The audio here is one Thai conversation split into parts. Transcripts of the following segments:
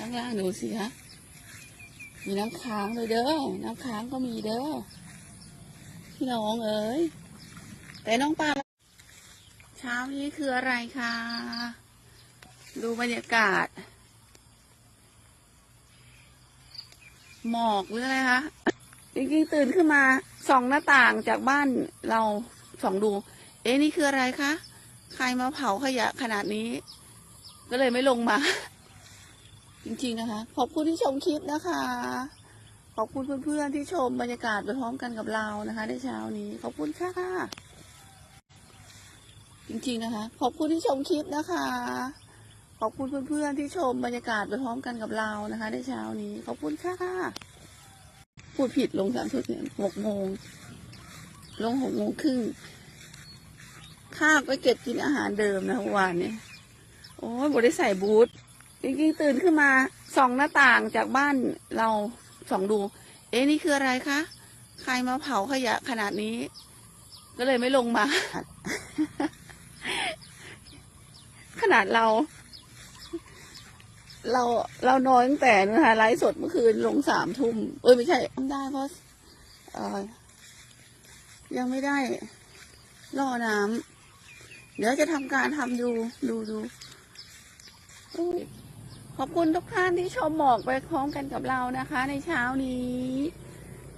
ข้างล่างดูสิฮะมีน้ำค้างเลยเด้อ น้ำค้างก็มีเด้อ พี่น้องเอ๋ย แต่น้องปลาเช้านี้คืออะไรคะ ดูบรรยากาศ หมอกหรืออะไรคะ จริงๆตื่นขึ้นมาส่องหน้าต่างจากบ้านเราส่องดู เอ๊ะนี่คืออะไรคะ ใครมาเผาขยะขนาดนี้ ก็เลยไม่ลงมา จริงๆนะคะ ขอบคุณที่ชมคลิปนะคะ ขอบคุณเพื่อนๆที่ชมบรรยากาศไปพร้อมกันกับเรานะคะ ในเช้านี้ขอบคุณค่ะ จริงๆนะคะ ขอบคุณที่ชมคลิปนะคะ ขอบคุณเพื่อนๆที่ชมบรรยากาศไปพร้อมกันกับเรานะคะ ในเช้านี้ขอบคุณค่ะพูดผิดลงสามสุดเนี่ยหกโมงลงหกโมงครึ่งข้าวก็เก็บกินอาหารเดิมนะวานเนี่ยโอ้ยบได้ใส่บูท จริงๆตื่นขึ้นมาส่องหน้าต่างจากบ้านเราส่องดู เอ๊ะนี่คืออะไรคะ ใครมาเผาขยะขนาดนี้ ก็เลยไม่ลงมา ขนาดเรา เราเรานอนตั้งแต่นะคะไลฟ์สดเมื่อคืนลงสามทุ่มเอ้ยไม่ใช่ทำได้เพราะเออยังไม่ได้ล่อน้ำเดี๋ยวจะทำการทำดูดูดูอุ๊ย ขอบคุณทุกท่านที่ชมหมอกไปพร้อมกันกับเรานะคะ ในเช้านี้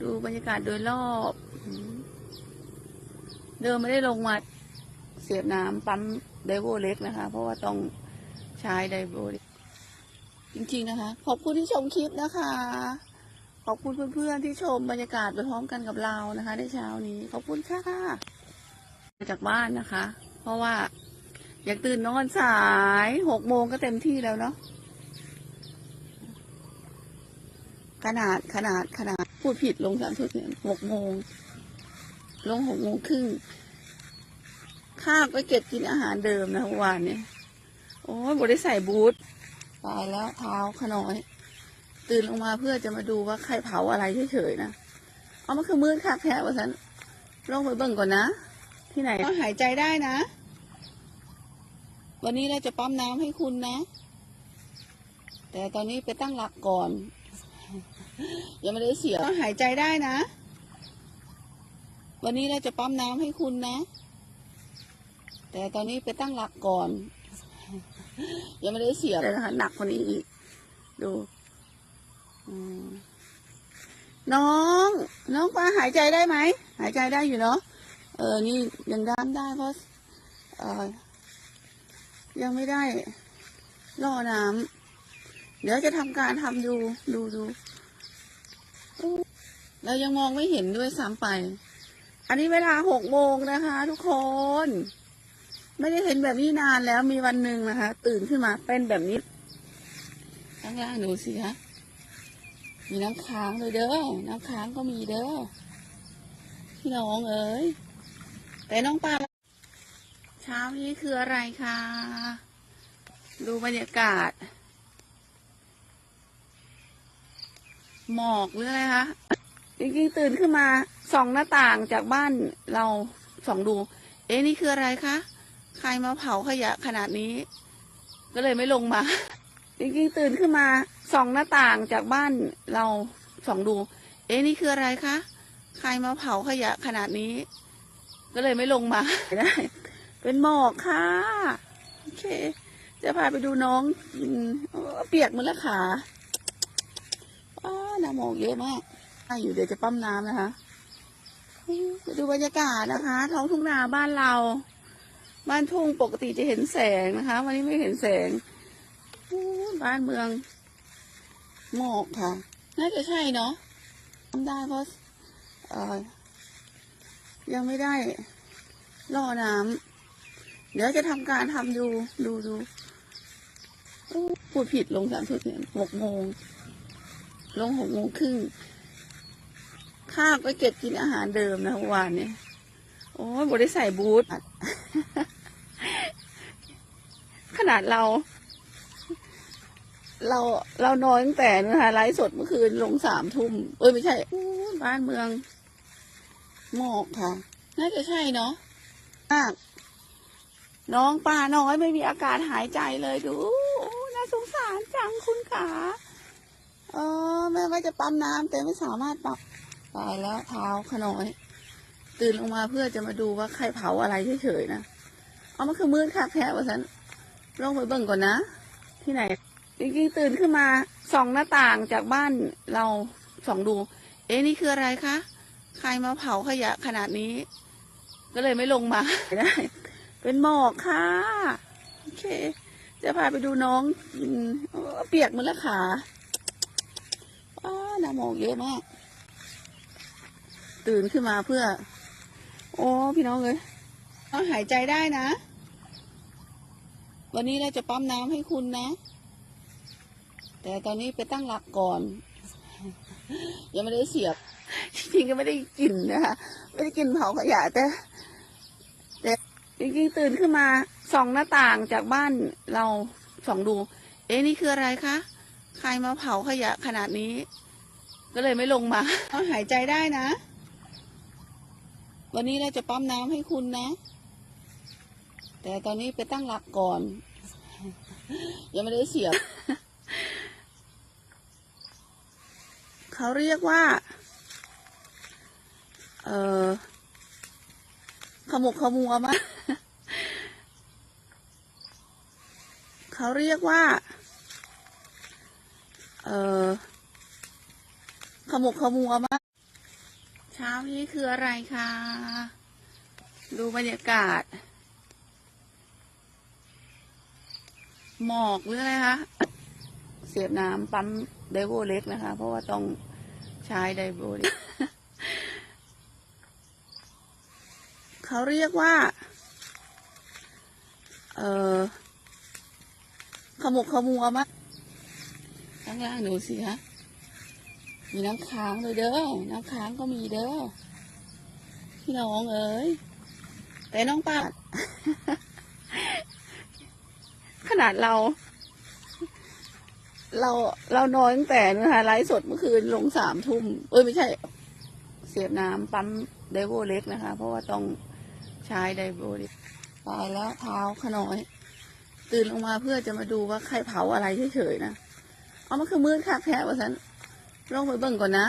ดูบรรยากาศโดยรอบ เดิมไม่ได้ลงมาเสียบน้ำปั๊มไดโวเล็กนะคะ เพราะว่าต้องใช้ไดโวเล็กจริงๆนะคะ ขอบคุณที่ชมคลิปนะคะ ขอบคุณเพื่อนๆที่ชมบรรยากาศไปพร้อมกันกับเรานะคะ ในเช้านี้ ขอบคุณค่ะมาจากบ้านนะคะ เพราะว่าอยากตื่นนอนสายหกโมงก็เต็มที่แล้วเนาะ ขนาดขนาดขนาดพูดผิดลงสามสุดเนี่ยหกโมงลงหกโมงครึ่งข้าก็เก็บกินอาหารเดิมนะวานเนี่ยโอ้ยบได้ใส่บูทตายแล้วเท้าขน้อย ตื่นลงมาเพื่อจะมาดูว่าใครเผาอะไรเฉยๆนะเอามันคือมืดคักแท้ว่าฉันลงไปเบิ่งก่อนนะ ที่ไหนก็หายใจได้นะ วันนี้เราจะปั๊มน้ำให้คุณนะ แต่ตอนนี้ไปตั้งหลักก่อน ยังไม่ได้เสียก็หายใจได้นะ วันนี้เราจะปั๊มน้ำให้คุณนะ แต่ตอนนี้ไปตั้งหลักก่อน ยังไม่ได้เสียบเลยนะคะหนักกว่านี้อีก ดูอืมน้อง น้องปลาหายใจได้ไหม หายใจได้อยู่เนาะ เออ นี่ยังด้านได้เพราะเออยังไม่ได้ล่อน้ำเดี๋ยวจะทำการทำดู ดูดูอู้ เรายังมองไม่เห็นด้วยซ้ำไป อันนี้เวลาหกโมงนะคะ ทุกคน ไม่ได้เห็นแบบนี้นานแล้วมีวันหนึ่งนะคะ ตื่นขึ้นมาเป็นแบบนี้ ข้างล่างดูสิฮะมีน้ำค้างเลยเด้อ น้ำค้างก็มีเด้อ พี่น้องเอ๋ย แต่น้องปลาเช้านี้คืออะไรคะ ดูบรรยากาศ หมอกหรืออะไรคะจริงๆตื่นขึ้นมาส่องหน้าต่างจากบ้านเราส่องดู เอ๊ะนี่คืออะไรคะใครมาเผาขยะขนาดนี้ ก็เลยไม่ลงมา จริงๆตื่นขึ้นมาส่องหน้าต่างจากบ้านเราส่องดู เอ๊ะนี่คืออะไรคะใครมาเผาขยะขนาดนี้ ก็เลยไม่ลงมาได้ เป็นหมอกค่ะโอเค จะพาไปดูน้องอืมโอ้เปียกหมดแล้วขาอ้า น้ำหมอกเยอะมากอะอยู่เดี๋ยวจะปั๊มน้ำนะคะมไปดูบรรยากาศนะคะ ท้องทุ่งนาบ้านเรา บ้านทุ่งปกติจะเห็นแสงนะคะ วันนี้ไม่เห็นแสงบ้านเมืองหมอกค่ะน่าจะใช่เนาะทำได้เพราะยังไม่ได้ล่อน้ำเดี๋ยวจะทำการทำดูดูดูอู้พูดผิดลงสามสุดเนี่ยหกโมง ลงหกโมงครึ่งข้าก็เก็บกินอาหารเดิมนะวานเนี่ยโอ้ยบได้ใส่บูทขนาดเรา เราเรานอนตั้งแต่นะคะไลฟ์สดเมื่อคืนลงสามทุ่มเอ้ยไม่ใช่บ้านเมืองหมอกค่ะ น่าจะใช่เนาะมากน้องปลาน้อยไม่มีอากาศหายใจเลยดูน่าสงสารจังคุณขา ออแม่ว่าจะปั๊มน้ำแต่ไม่สามารถปั๊มตายแล้วเท้าขน้อย ตื่นลงมาเพื่อจะมาดูว่าใครเผาอะไรเฉยๆนะเอามันคือมืดค่ะแพ้ว่าฉันลงไปเบิ่งก่อนนะ ที่ไหน จริงๆตื่นขึ้นมาส่องหน้าต่างจากบ้านเราส่องดู เอ๊ะนี่คืออะไรคะใครมาเผาขยะขนาดนี้ ก็เลยไม่ลงมาได้ เป็นหมอกค่ะโอเค จะพาไปดูน้องอเปียกหมันละขา น้าหมอกเยอะมาก ตื่นขึ้นมาเพื่อ โอ้ พี่น้องเลยต้องหายใจได้นะ วันนี้เราจะปั๊มน้ำให้คุณนะ แต่ตอนนี้ไปตั้งหลักก่อน ยังไม่ได้เสียบ จริงก็ไม่ได้กินนะคะไม่ได้กินเผาขยะแต่แต่จริงๆตื่นขึ้นมาส่องหน้าต่างจากบ้านเราส่องดู เอ๊ะนี่คืออะไรคะ ใครมาเผาขยะขนาดนี้ ก็เลยไม่ลงมาหายใจได้นะ วันนี้เราจะปั๊มน้ำให้คุณนะ แต่ตอนนี้ไปตั้งหลักก่อน ยังไม่ได้เสียบ เขาเรียกว่า เออขมุกขมัวมาเขาเรียกว่า เออ มุกขมัวมาก เช้านี้คืออะไรคะ ดูบรรยากาศ หมอกหรืออะไรคะ เสียบน้ำปั๊มไดโวเล็กนะคะ เพราะว่าต้องใช้ไดโวเล็ก เขาเรียกว่า เออขมุกขมัวมากข้างล่างหนูสิคะ มีน้ำค้างเลยเด้อ น้ำค้างก็มีเด้อ พี่น้องเอ๋ย แต่น้องป้าขนาดเรา เราเรานอนตั้งแต่นะคะไลฟ์สดเมื่อคืนลงสามทุ่ม เอ้ยไม่ใช่ เสียบน้ำปั๊มไดโวเล็กนะคะ เพราะว่าต้องใช้ไดโวเล็กตายแล้วเท้าขน้อย ตื่นลงมาเพื่อจะมาดูว่าใครเผาอะไรเฉยๆนะ เอามันคือมืดค่ะแพ้ว่าฉัน ลองไปเบิ่งก่อนนะ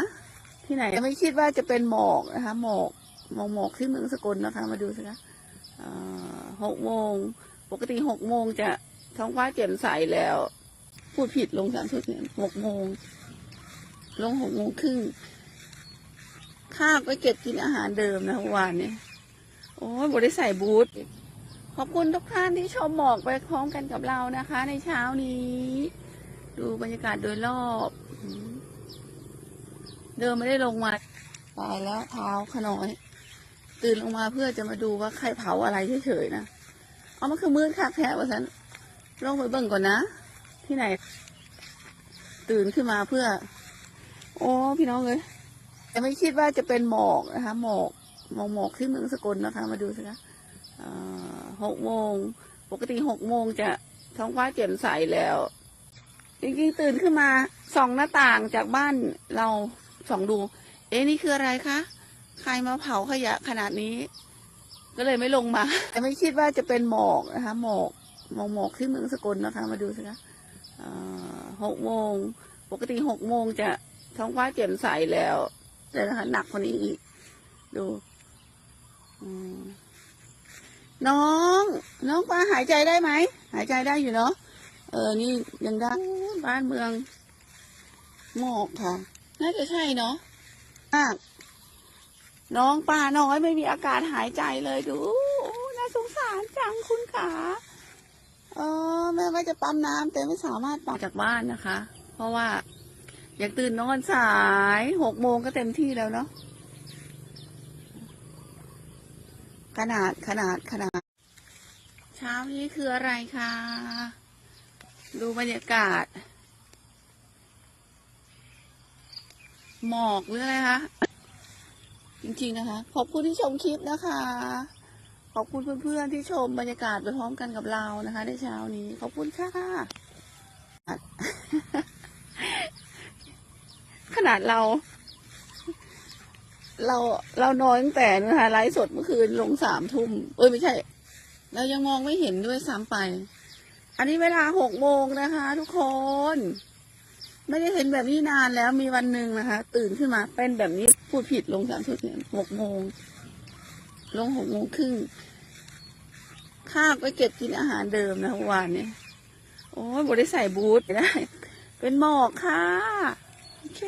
ที่ไหนไม่คิดว่าจะเป็นหมอกนะคะ หมอกหมอกหมอกที่เมืองสกลนะคะ มาดูสิคะหกโมงปกติหกโมงจะท้องฟ้าแจ่มใสแล้ว พูดผิดลงสามทุ่มเนี่ยหกโมงลงหกโมงครึ่งข้าไปเก็บกินอาหารเดิมนะวานเนี่ยโอ้ยบได้ใส่บูทขอบคุณทุกท่านที่ชมหมอกไปพร้อมกันกับเรานะคะ ในเช้านี้ ดูบรรยากาศโดยรอบ เดินไม่ได้ลงมาตายแล้วเท้าขน้อย ตื่นลงมาเพื่อจะมาดูว่าใครเผาอะไรเฉยๆนะเอามันคือมืดค่ะแพ้ว่าฉันลองไปเบิ่งก่อนนะ ที่ไหน ตื่นขึ้นมาเพื่อ โอ้พี่น้องเลยแต่ไม่คิดว่าจะเป็นหมอกนะคะ หมอกหมอกหมอกที่เมืองสกลนะคะ มาดูสิคะหกโมงปกติหกโมงจะท้องฟ้าแจ่มใสแล้ว จริงๆตื่นขึ้นมาส่องหน้าต่างจากบ้านเรา ส่องดู เอ๊ะนี่คืออะไรคะ ใครมาเผาขยะขนาดนี้ ก็เลยไม่ลงมา แต่ไม่คิดว่าจะเป็นหมอกนะคะ หมอกหมอกหมอกที่เมืองสกลนะคะ มาดูสิคะหกโมง ปกติหกโมงจะท้องฟ้าแจ่มใสแล้ว แต่นะคะหนักกว่านี้อีก ดูน้อง น้องปลาหายใจได้ไหม หายใจได้อยู่เนาะ เออ นี่ยังได้บ้านเมืองหมอกค่ะ น่าจะใช่เนาะมากน้องปลาน้อยไม่มีอากาศหายใจเลยดูโอ้น่าสงสารจังคุณขาเออแม่ว่าจะปั๊มน้ำแต่ไม่สามารถปั๊มจากบ้านนะคะ เพราะว่าอยากตื่นนอนสายหกโมงก็เต็มที่แล้วเนาะขนาดขนาดขนาด เช้านี้คืออะไรคะ ดูบรรยากาศ หมอกหรืออะไรคะ จริงๆนะคะ ขอบคุณที่ชมคลิปนะคะ ขอบคุณเพื่อนๆที่ชมบรรยากาศไปพร้อมกันกับเรานะคะ ในเช้านี้ ขอบคุณค่ะ ขนาดเรา เราเรานอนตั้งแต่นะคะไลฟ์สดเมื่อคืนลงสามทุ่มเอ้ยไม่ใช่ เรายังมองไม่เห็นด้วยซ้ำไป อันนี้เวลาหกโมงนะคะ ทุกคน ไม่ได้เห็นแบบนี้นานแล้วมีวันหนึ่งนะคะ ตื่นขึ้นมาเป็นแบบนี้พูดผิดลงสามสุดเนี่ยหกโมงลงหกโมงครึ่งข้าวก็เก็บกินอาหารเดิมนะวานเนี่ยโอ้ยบได้ใส่บูทได้ เป็นหมอกค่ะโอเค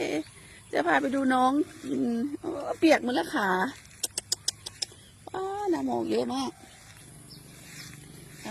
จะพาไปดูน้องกินโอ้เปียกหมดแล้วขาอ้าหน้าหมอกเยอะมาก